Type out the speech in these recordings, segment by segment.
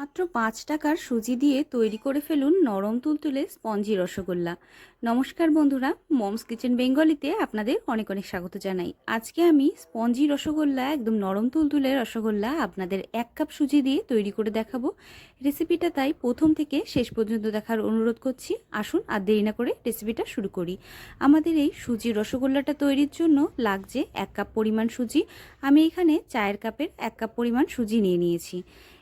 মাত্র পাঁচ টাকার সুজি দিয়ে তৈরি করে ফেলুন নরম তুলতুলে স্পঞ্জি রসগোল্লা। নমস্কার বন্ধুরা, মমস কিচেন বেঙ্গলিতে আপনাদের অনেক অনেক স্বাগত জানাই। আজকে আমি স্পঞ্জি রসগোল্লা, একদম নরম তুলতুলে রসগোল্লা আপনাদের এক কাপ সুজি দিয়ে তৈরি করে দেখাবো। রেসিপিটা তাই প্রথম থেকে শেষ পর্যন্ত দেখার অনুরোধ করছি। আসুন আর দেরি না করে রেসিপিটা শুরু করি। আমাদের এই সুজি রসগোল্লাটা তৈরির জন্য লাগছে এক কাপ পরিমাণ সুজি। আমি এখানে চায়ের কাপের এক কাপ পরিমাণ সুজি নিয়ে নিয়েছি।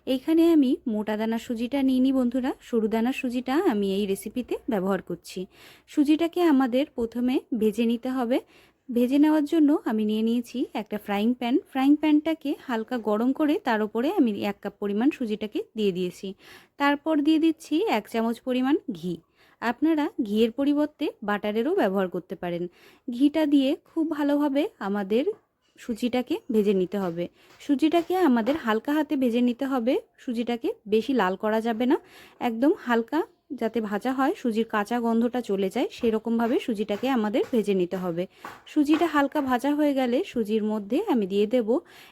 এইখানে আমি মোটা দানা সুজিটা নিইনি বন্ধুরা। সরু দানা সুজিটা আমি এই রেসিপিতে ব্যবহার করছি। সুজিটাকে আমাদের প্রথমে ভেজে নিতে হবে। ভেজে নেওয়ার জন্য আমি নিয়ে নিয়েছি একটা ফ্রাইং প্যান ফ্রাইং প্যানটাকে হালকা গরম করে তার উপরে আমি এক কাপ পরিমাণ সুজিটাকে দিয়ে দিয়েছি। তারপর দিয়ে দিচ্ছি এক চামচ পরিমাণ ঘি। আপনারা ঘিয়ের পরিবর্তে বাটারেরও ব্যবহার করতে পারেন। ঘিটা দিয়ে খুব ভালোভাবে আমাদের সুজিটাকে ভেজে নিতে হবে। সুজিটাকে আমাদের হালকা হাতে ভেজে নিতে হবে। সুজিটাকে বেশি লাল করা যাবে না। একদম হালকা যাতে ভাজা হয়, সুজির কাঁচা গন্ধটা চলে যায়, সেরকমভাবে সুজিটাকে আমাদের ভেজে নিতে হবে। সুজিটা হালকা ভাজা হয়ে গেলে সুজির মধ্যে আমি দিয়ে দেব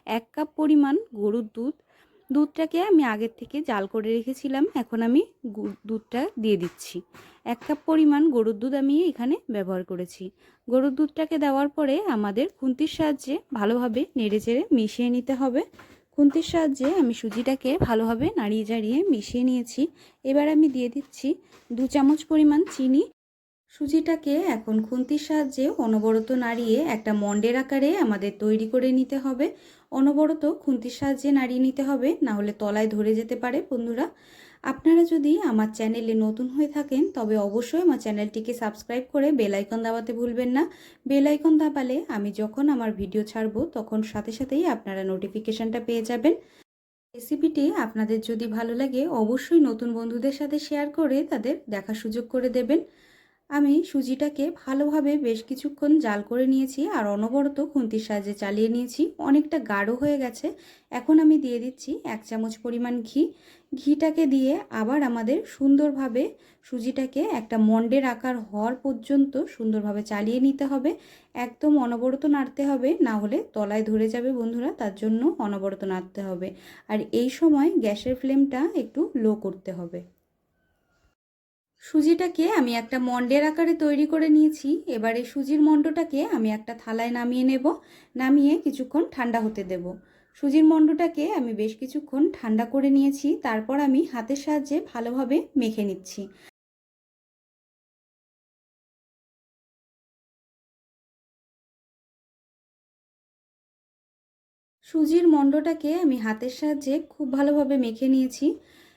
এক কাপ পরিমাণ গরুর দুধ দুধটাকে আমি আগের থেকে জাল করে রেখেছিলাম। এখন আমি দুধটা দিয়ে দিচ্ছি। এক কাপ পরিমাণ গরুর দুধ আমি এখানে ব্যবহার করেছি। গরুর দুধটাকে দেওয়ার পরে আমাদের খুন্তির সাহায্যে ভালোভাবে নেড়ে চেড়ে মিশিয়ে নিতে হবে। খুন্তির সাহায্যে আমি সুজিটাকে ভালোভাবে নাড়িয়ে জাড়িয়ে মিশিয়ে নিয়েছি। এবার আমি দিয়ে দিচ্ছি দু চামচ পরিমাণ চিনি সুজিটাকে এখন খুন্তির সাহায্যে অনবরত নাড়িয়ে একটা মন্ডের আকারে আমাদের তৈরি করে নিতে হবে। অনবরত খুন্তির সাহায্যে নাড়িয়ে নিতে হবে, না হলে তলায় ধরে যেতে পারে, বন্ধুরা। আপনারা যদি আমার চ্যানেলে নতুন হয়ে থাকেন, তবে অবশ্যই আমার চ্যানেলটিকে সাবস্ক্রাইব করে বেল আইকন দাবাতে ভুলবেন না। বেল আইকন দাবালে আমি যখন আমার ভিডিও ছাড়বো, তখন সাথে সাথেই আপনারা নোটিফিকেশানটা পেয়ে যাবেন। রেসিপিটি আপনাদের যদি ভালো লাগে, অবশ্যই নতুন বন্ধুদের সাথে শেয়ার করে তাদের দেখা সুযোগ করে দেবেন। আমি সুজিটাকে ভালোভাবে বেশ কিছুক্ষণ জাল করে নিয়েছি আর অনবরত খুন্তির সাহায্যে চালিয়ে নিয়েছি। অনেকটা গাঢ় হয়ে গেছে। এখন আমি দিয়ে দিচ্ছি এক চামচ পরিমাণ ঘি। ঘিটাকে দিয়ে আবার আমাদের সুন্দরভাবে সুজিটাকে একটা মন্ডের আকার হওয়ার পর্যন্ত সুন্দরভাবে চালিয়ে নিতে হবে। একদম অনবরত নাড়তে হবে, না হলে তলায় ধরে যাবে বন্ধুরা, তার জন্য অনবরত নাড়তে হবে। আর এই সময় গ্যাসের ফ্লেমটা একটু লো করতে হবে। সুজিটাকে আমি একটা মন্ডের আকারে তৈরি করে নিয়েছি। এবারে সুজির মণ্ডটাকে আমি একটা থালায় নামিয়ে নেব। নামিয়ে কিছুক্ষণ ঠান্ডা হতে দেব। সুজির মণ্ডটাকে আমি বেশ কিছুক্ষণ ঠান্ডা করে নিয়েছি। তারপর আমি হাতের সাহায্যে ভালোভাবে মেখে নিচ্ছি। সুজির মণ্ডটাকে আমি হাতের সাহায্যে খুব ভালোভাবে মেখে নিয়েছি।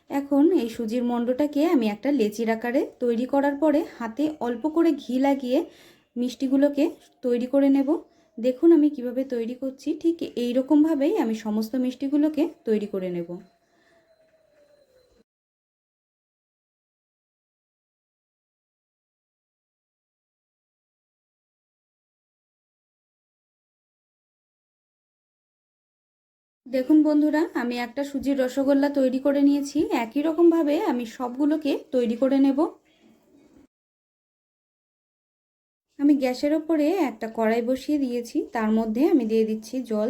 এখন এই সুজির মণ্ডটাকে আমি একটা লেচির আকারে তৈরি করার পরে হাতে অল্প করে ঘি লাগিয়ে মিষ্টিগুলোকে তৈরি করে নেব। দেখুন আমি কীভাবে তৈরি করছি, ঠিক এই রকমভাবেই আমি সমস্ত মিষ্টিগুলোকে তৈরি করে নেব। দেখুন বন্ধুরা, আমি একটা সুজির রসগোল্লা তৈরি করে নিয়েছি। একই রকমভাবে আমি সবগুলোকে তৈরি করে নেব। আমি গ্যাসের ওপরে একটা কড়াই বসিয়ে দিয়েছি, তার মধ্যে আমি দিয়ে দিচ্ছি জল।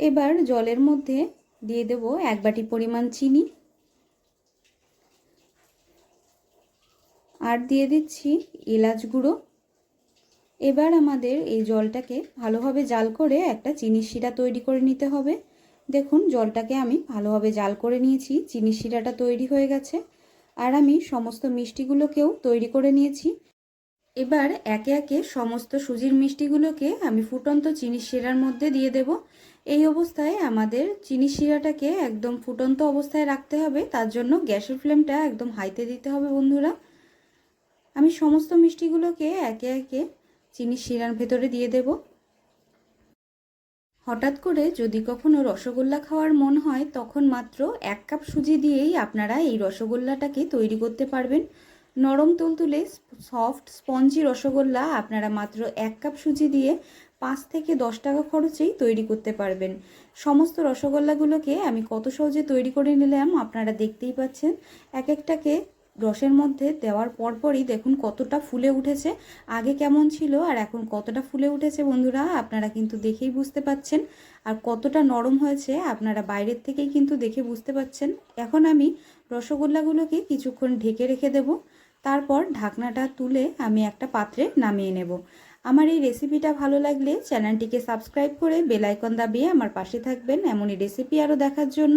এবার জলের মধ্যে দিয়ে দেব এক বাটি পরিমাণ চিনি। আর দিয়ে দিচ্ছি এলাচ গুঁড়ো। এবার আমাদের এই জলটাকে ভালোভাবে জাল করে একটা চিনির শিরা তৈরি করে নিতে হবে। দেখুন, জলটাকে আমি ভালোভাবে জাল করে নিয়েছি, চিনির শিরাটা তৈরি হয়ে গেছে আর আমি সমস্ত মিষ্টিগুলোকেও তৈরি করে নিয়েছি। এবার একে একে সমস্ত সুজির মিষ্টিগুলোকে আমি ফুটন্ত চিনির শিরার মধ্যে দিয়ে দেব। এই অবস্থায় আমাদের চিনির শিরাটাকে একদম ফুটন্ত অবস্থায় রাখতে হবে, তার জন্য গ্যাসের ফ্লেমটা একদম হাইতে দিতে হবে বন্ধুরা। আমি সমস্ত মিষ্টিগুলোকে একে একে চিনি শিরার ভেতরে দিয়ে দেব। হঠাৎ করে যদি কখনো রসগোল্লা খাওয়ার মন হয়, তখন মাত্র এক কাপ সুজি দিয়েই আপনারা এই রসগোল্লাটাকে তৈরি করতে পারবেন। নরম তুলতুলে সফট, স্পঞ্জি রসগোল্লা আপনারা মাত্র এক কাপ সুজি দিয়ে পাঁচ থেকে দশ টাকা খরচেই তৈরি করতে পারবেন। সমস্ত রসগোল্লাগুলোকে আমি কত সহজে তৈরি করে নিলাম আপনারা দেখতেই পাচ্ছেন। এক একটাকে রসের মধ্যে দেওয়ার পরপরই দেখুন কতটা ফুলে উঠেছে। আগে কেমন ছিল আর এখন কতটা ফুলে উঠেছে বন্ধুরা, আপনারা কিন্তু দেখেই বুঝতে পাচ্ছেন। আর কতটা নরম হয়েছে আপনারা বাইরের থেকেই কিন্তু দেখে বুঝতে পাচ্ছেন। এখন আমি রসগোল্লাগুলোকে কিছুক্ষণ ঢেকে রেখে দেব। তারপর ঢাকনাটা তুলে আমি একটা পাত্রে নামিয়ে নেব। আমার এই রেসিপিটা ভালো লাগলে চ্যানেলটিকে সাবস্ক্রাইব করে বেলাইকন দাবিয়ে আমার পাশে থাকবেন এমনই রেসিপি আরও দেখার জন্য।